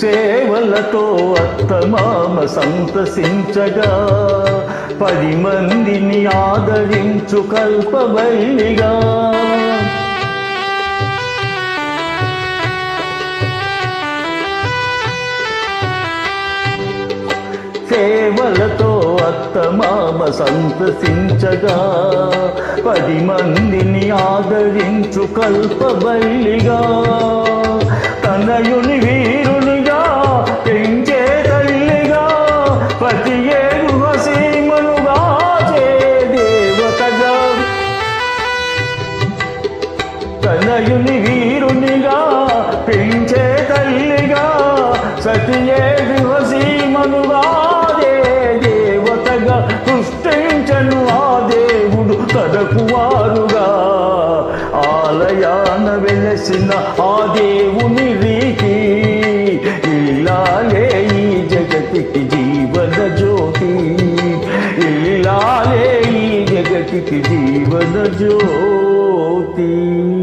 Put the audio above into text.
సేవలతో అత్తమామ సంతసించగా పది మందిని ఆదరించు కల్పవల్లిగా. సేవలతో అత్తమామ సంతసించగా పది మందిని ఆదరించు కల్పబల్లిగా తనయుని తనయుని వీరునిగా పెంచే తల్లిగా సతియే దివసీమనువాదే దేవతగా సృష్టించను ఆ దేవుడు తనకు వారుగా. ఆలయాన వెలసిన ఆ దేవుని రీతి ఇలాగే ఈ జగతికి జీవన జ్యోతి. ఇలాగే ఈ జగతికి జీవన జ్యోతి.